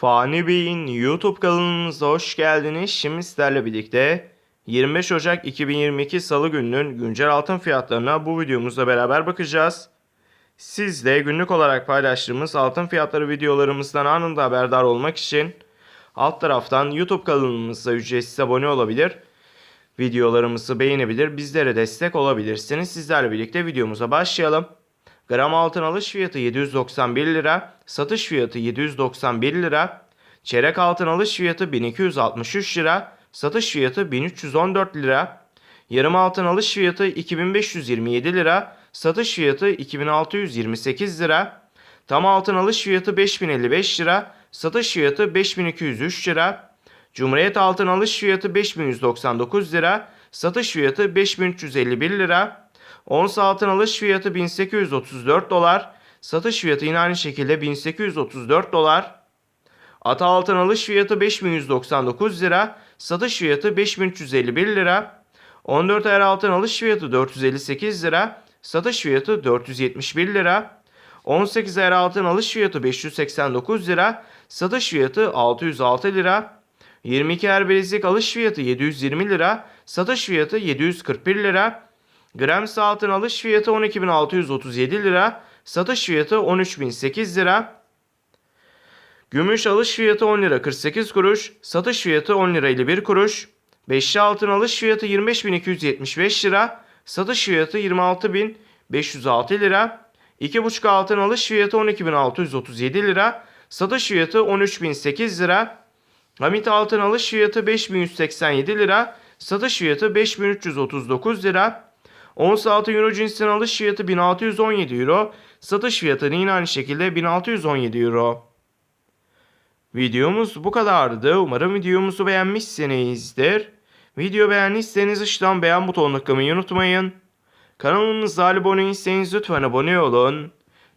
Fani Bey'in YouTube kanalımıza hoş geldiniz. Şimdi sizlerle birlikte 25 Ocak 2022 Salı gününün güncel altın fiyatlarına bu videomuzda beraber bakacağız. Siz de günlük olarak paylaştığımız altın fiyatları videolarımızdan anında haberdar olmak için alt taraftan YouTube kanalımıza ücretsiz abone olabilir. Videolarımızı beğenebilir, bizlere destek olabilirsiniz. Sizlerle birlikte videomuza başlayalım. Gram altın alış fiyatı 791 lira, satış fiyatı 791 lira. Çeyrek altın alış fiyatı 1263 lira, satış fiyatı 1314 lira. Yarım altın alış fiyatı 2527 lira, satış fiyatı 2628 lira. Tam altın alış fiyatı 5055 lira, satış fiyatı 5203 lira. Cumhuriyet altın alış fiyatı 5199 lira, satış fiyatı 5351 lira. Ons altın alış fiyatı 1834 dolar. Satış fiyatı yine aynı şekilde 1834 dolar. Ata altın alış fiyatı 5199 lira. Satış fiyatı 5351 lira. 14 ayar altın alış fiyatı 458 lira. Satış fiyatı 471 lira. 18 ayar altın alış fiyatı 589 lira. Satış fiyatı 606 lira. 22 ayar bilezik alış fiyatı 720 lira. Satış fiyatı 741 lira. Gram altın alış fiyatı 12.637 lira. Satış fiyatı 13.008 lira. Gümüş alış fiyatı 10 lira 48 kuruş. Satış fiyatı 10 lira 51 kuruş. Beşli altın alış fiyatı 25.275 lira. Satış fiyatı 26.506 lira. 2,5 altın alış fiyatı 12.637 lira. Satış fiyatı 13.008 lira. Hamit altın alış fiyatı 5187 lira. Satış fiyatı 5339 lira. Ons altın euro cinsinden alış fiyatı 1617 euro. Satış fiyatı yine aynı şekilde 1617 euro. Videomuz bu kadardı. Umarım videomuzu beğenmişsinizdir. Video beğendiyseniz aşağıdan beğen butonuna tıklamayı unutmayın. Kanalımıza abone değilseniz lütfen abone olun.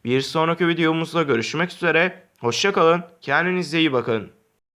Bir sonraki videomuzda görüşmek üzere. Hoşçakalın. Kendinize iyi bakın.